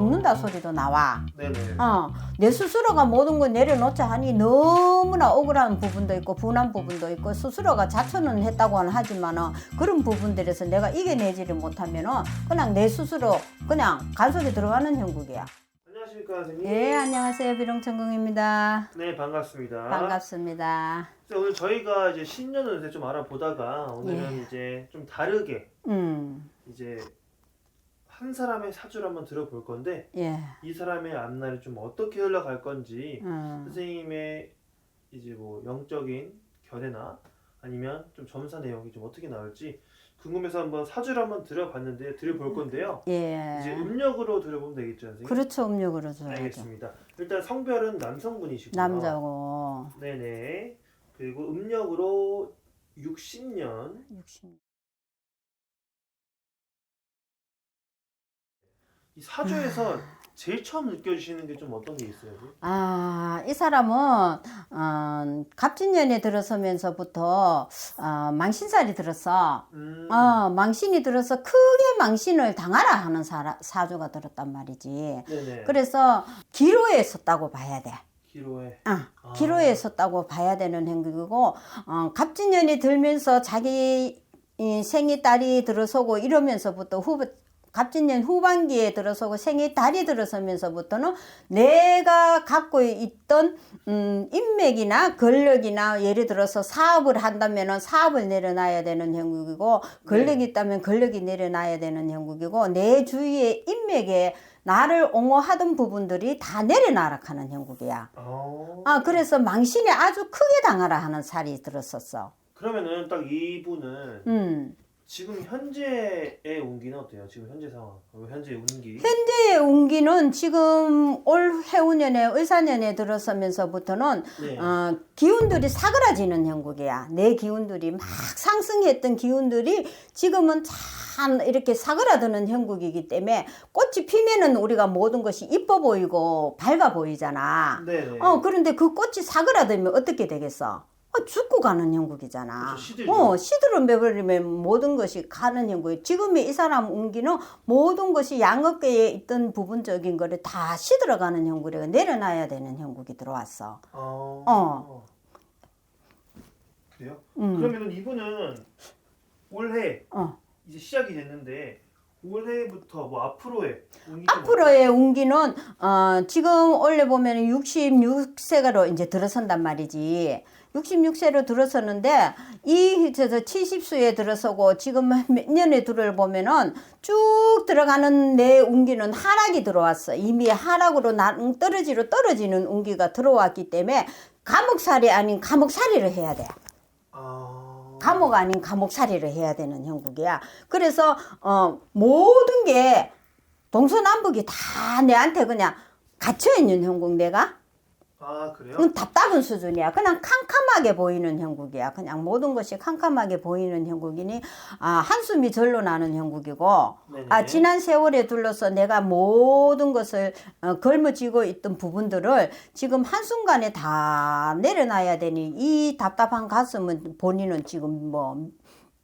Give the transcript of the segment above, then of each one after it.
죽는다 소리도 나와. 네네. 어, 내 스스로가 모든 걸 내려놓자 하니 너무나 억울한 부분도 있고 분한 부분도 있고 스스로가 자처는 했다고는 하지만은 그런 부분들에서 내가 이겨내지를 못하면은 그냥 내 스스로 그냥 간속에 들어가는 형국이야. 안녕하십니까 선생님. 예, 안녕하세요. 비룡천궁입니다. 네 반갑습니다. 반갑습니다. 자, 오늘 저희가 이제 신년을 좀 알아보다가 오늘은 예. 이제 좀 다르게 음, 이제 한 사람의 사주를 한번 들어볼 건데 예, 이 사람의 앞날이 좀 어떻게 흘러갈 건지 음, 선생님의 이제 뭐 영적인 견해나 아니면 좀 점사 내용이 좀 어떻게 나올지 궁금해서 한번 사주를 한번 들어봤는데 들어볼 건데요. 예. 이제 음력으로 들어보면 되겠죠, 선생님? 그렇죠, 음력으로 줘야죠. 알겠습니다. 일단 성별은 남성분이시고요. 남자고 네네. 그리고 음력으로 60년. 60. 이 사주에서 제일 처음 느껴지시는 게 좀 어떤 게 있어요? 아, 이 사람은 어, 갑진년에 들어서면서부터 어, 망신살이 들었어. 음. 어, 망신이 들어서 크게 망신을 당하라 하는 사, 사주가 들었단 말이지. 네네. 그래서 기로에 섰다고 봐야 돼. 기로에. 아, 아. 기로에 섰다고 봐야 되는 행국이고 어, 갑진년이 들면서 자기 이 생이 딸이 들어서고 이러면서부터 후 갑진년 후반기에 들어서고 생이 달이 들어서면서부터는 내가 갖고 있던 음, 인맥이나 권력이나 예를 들어서 사업을 한다면은 사업을 내려놔야 되는 형국이고 권력이 네. 있다면 권력이 내려놔야 되는 형국이고 내 주위의 인맥에 나를 옹호하던 부분들이 다 내려나락하는 형국이야. 어. 아 그래서 망신에 아주 크게 당하라 하는 살이 들었었어. 그러면은 딱 이분은 음. 지금 현재의 운기는 어때요? 지금 현재 상황. 어, 현재 운기. 현재의 운기는 지금 올 해운년에 의사년에 들어서면서부터는 네. 어, 기운들이 사그라지는 형국이야. 내 기운들이 막 상승했던 기운들이 지금은 참 이렇게 사그라드는 형국이기 때문에 꽃이 피면은 우리가 모든 것이 이뻐 보이고 밝아 보이잖아. 네네. 어, 그런데 그 꽃이 사그라들면 어떻게 되겠어? 어, 죽고 가는 형국이잖아. 그렇죠, 시들죠. 어, 시들어 매버리면 모든 것이 가는 형국이. 지금의 이 사람 운기는 모든 것이 양어깨에 있던 부분적인 거를 다 시들어 가는 형국이가 내려놔야 되는 형국이 들어왔어. 어. 어. 그래요? 음. 그러면은 이분은 올해 어. 이제 시작이 됐는데 올해부터 뭐 앞으로의 운기 앞으로의 운기는 어, 지금 원래 보면 66세가로 이제 들어선단 말이지. 66세로 들어섰는데 이 저서 70수에 들어서고 지금 몇 년에 들을 보면은 쭉 들어가는 내 운기는 하락이 들어왔어. 이미 하락으로 나 떨어지로 떨어지는 운기가 들어왔기 때문에 감옥살이 아닌 감옥살이를 해야 돼. 아. 감옥 아닌 감옥살이를 해야 되는 형국이야. 그래서 어 모든 게 동서남북이 다 내한테 그냥 갇혀 있는 형국 내가 아 그래요? 그건 답답한 수준이야. 그냥 캄캄하게 보이는 형국이야. 그냥 모든 것이 캄캄하게 보이는 형국이니 아 한숨이 절로 나는 형국이고 네네. 아 지난 세월에 둘러서 내가 모든 것을 어, 걸머쥐고 있던 부분들을 지금 한순간에 다 내려놔야 되니 이 답답한 가슴은 본인은 지금 뭐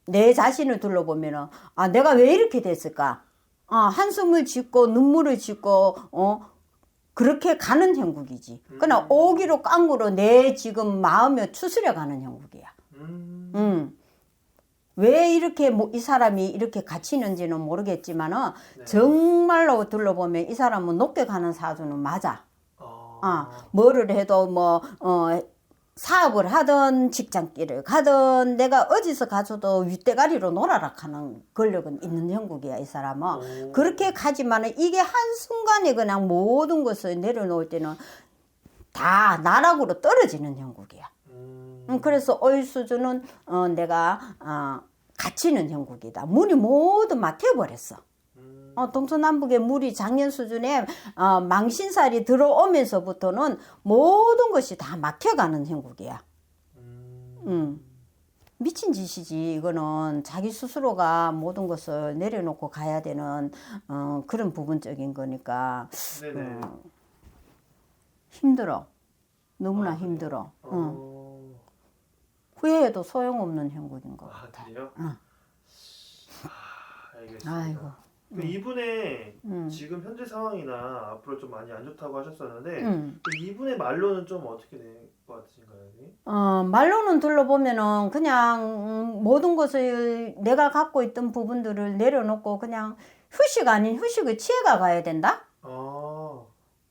내 자신을 둘러보면은 아 내가 왜 이렇게 됐을까? 아 한숨을 짓고 눈물을 짓고 어 그렇게 가는 형국이지. 그러나 음. 오기로 깡구로 내 지금 마음에 추스려 가는 형국이야. 음. 음. 왜 이렇게 뭐 이 사람이 이렇게 갇히는지는 모르겠지만은 네. 정말로 둘러보면 이 사람은 높게 가는 사주는 맞아. 아. 아, 뭐를 해도 뭐, 어, 사업을 하든 직장길을 가든 내가 어디서 가서도 윗대가리로 놀아라 하는 권력은 있는 형국이야, 이 사람은. 오. 그렇게 가지만은 이게 한순간에 그냥 모든 것을 내려놓을 때는 다 나락으로 떨어지는 형국이야. 음. 음, 그래서 올 수준은 어, 내가 어, 갇히는 형국이다. 물이 모두 막혀버렸어. 음. 어, 동서남북의 물이 작년 수준에 어, 망신살이 들어오면서부터는 모든 것이 다 막혀가는 형국이야. 음. 음. 미친 짓이지. 이거는 자기 스스로가 모든 것을 내려놓고 가야 되는 어, 그런 부분적인 거니까. 어, 힘들어. 너무나 아? 힘들어. 응. 어. 후회해도 소용없는 형국인 것아 같아. 그래요? 응. 아, 알겠습니다. 아이고. 그 이분의 음. 지금 현재 상황이나 앞으로 좀 많이 안 좋다고 하셨었는데 음. 그 이분의 말로는 좀 어떻게 될 것 같으신가요? 선생님? 어, 말로는 둘러보면은 그냥 음, 모든 것을 내가 갖고 있던 부분들을 내려놓고 그냥 휴식 아닌 휴식을 취해가 가야 된다? 아,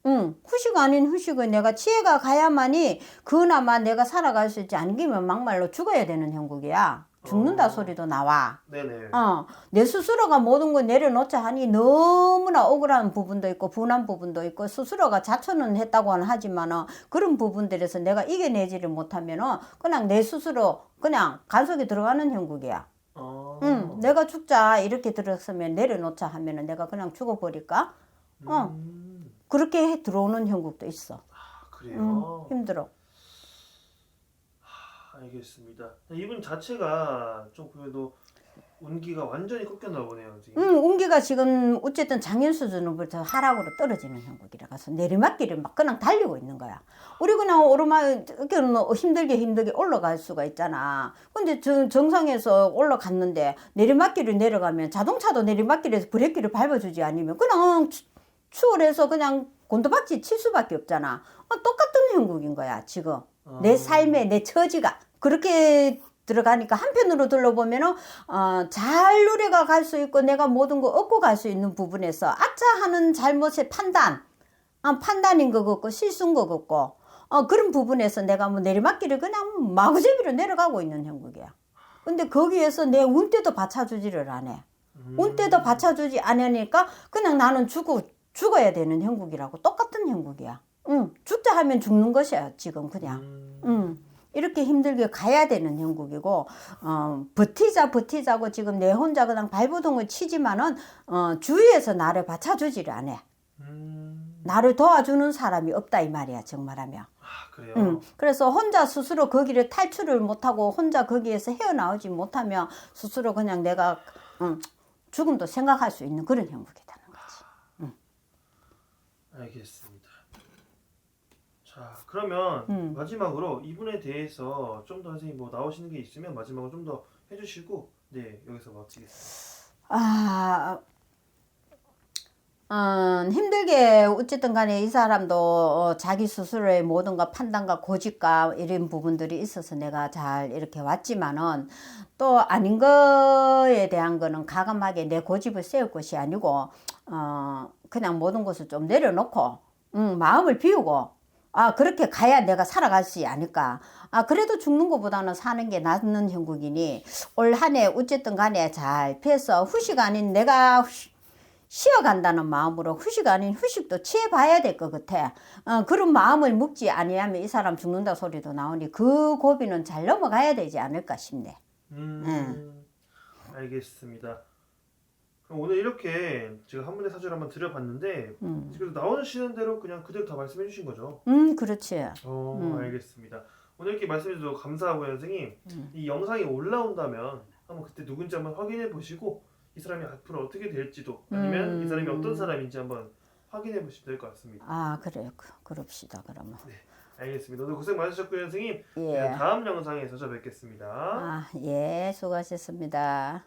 응, 휴식 아닌 휴식을 내가 취해가 가야만이 그나마 내가 살아갈 수 있지 않기면 막말로 죽어야 되는 형국이야. 죽는다 어. 소리도 나와. 네네. 어, 내 스스로가 모든 걸 내려놓자 하니 너무나 억울한 부분도 있고 분한 부분도 있고 스스로가 자초는 했다고는 하지만은 그런 부분들에서 내가 이겨내지를 못하면은 그냥 내 스스로 그냥 간속에 들어가는 형국이야. 아, 응, 내가 죽자 이렇게 들었으면 내려놓자 하면은 내가 그냥 죽어버릴까? 어. 음, 그렇게 해 들어오는 형국도 있어. 아, 그래요. 응, 힘들어. 알겠습니다. 이분 자체가 좀 그래도 운기가 완전히 꺾였나 보네요. 지금. 응, 운기가 지금 어쨌든 장인 수준으로부터 하락으로 떨어지는 형국이라 가서 내리막길을 막 그냥 달리고 있는 거야. 우리 그냥 오르막 이렇게는 힘들게 힘들게 올라갈 수가 있잖아. 근데 저 정상에서 올라갔는데 내리막길을 내려가면 자동차도 내리막길에서 브레이크를 밟아주지 않으면 그냥 추- 추월해서 그냥 곤도박질 칠 수밖에 없잖아. 어, 똑같은 형국인 거야 지금. 아, 내 삶의 내 처지가 그렇게 들어가니까 한편으로 둘러보면은 어, 잘 누려가 갈 수 있고 내가 모든 거 얻고 갈 수 있는 부분에서 아차 하는 잘못의 판단 아, 판단인 것 같고 실수인 것 같고 어, 그런 부분에서 내가 뭐 내리막길을 그냥 마구제비로 내려가고 있는 형국이야. 근데 거기에서 내 운때도 받쳐주지를 않아. 음, 운때도 받쳐주지 않으니까 그냥 나는 죽어, 죽어야 되는 형국이라고 똑같은 형국이야. 응, 죽자 하면 죽는 것이야 지금 그냥. 음, 음, 이렇게 힘들게 가야 되는 형국이고, 어, 버티자, 버티자고 지금 내 혼자 그냥 발버둥을 치지만은, 어, 주위에서 나를 받쳐주지를 않아. 음, 나를 도와주는 사람이 없다, 이 말이야, 정말하면. 아 그래요. 음, 그래서 혼자 스스로 거기를 탈출을 못하고, 혼자 거기에서 헤어나오지 못하면, 스스로 그냥 내가, 음, 죽음도 생각할 수 있는 그런 형국이라는 거지. 알겠습니다. 자, 그러면 음. 마지막으로 이분에 대해서 좀 더 선생님 뭐 나오시는 게 있으면 마지막으로 좀 더 해주시고 네 여기서 마치겠습니다. 아, 음, 힘들게 어쨌든 간에 이 사람도 어, 자기 스스로의 모든 것 판단과 고집과 이런 부분들이 있어서 내가 잘 이렇게 왔지만은 또 아닌 거에 대한 거는 가감하게 내 고집을 세울 것이 아니고 어, 그냥 모든 것을 좀 내려놓고 음, 마음을 비우고 아 그렇게 가야 내가 살아갈 수 않을까 아 그래도 죽는 것보다는 사는 게 낫는 형국이니 올 한 해 어쨌든 간에 잘 피해서 후식 아닌 내가 휴- 쉬어간다는 마음으로 후식 아닌 휴식도 취해봐야 될 것 같아. 어, 그런 마음을 묵지 아니하면 이 사람 죽는다 소리도 나오니 그 고비는 잘 넘어가야 되지 않을까 싶네. 음, 알겠습니다. 그럼 오늘 이렇게 제가 한 분의 사주를 한번 드려봤는데 음, 지금 나오시는 대로 그냥 그대로 다 말씀해 주신 거죠? 음 그렇지. 어, 음. 알겠습니다. 오늘 이렇게 말씀해 주셔서 감사하고요, 선생님. 음. 이 영상이 올라온다면 한번 그때 누군지 한번 확인해 보시고 이 사람이 앞으로 어떻게 될지도 아니면 이 사람이 음. 어떤 사람인지 한번 확인해 보시면 될 것 같습니다. 아 그래 그, 그럽시다 그러면. 알겠습니다. 오늘 고생 많으셨고요, 선생님. 예. 다음 영상에서 찾아뵙겠습니다. 아 예 수고하셨습니다.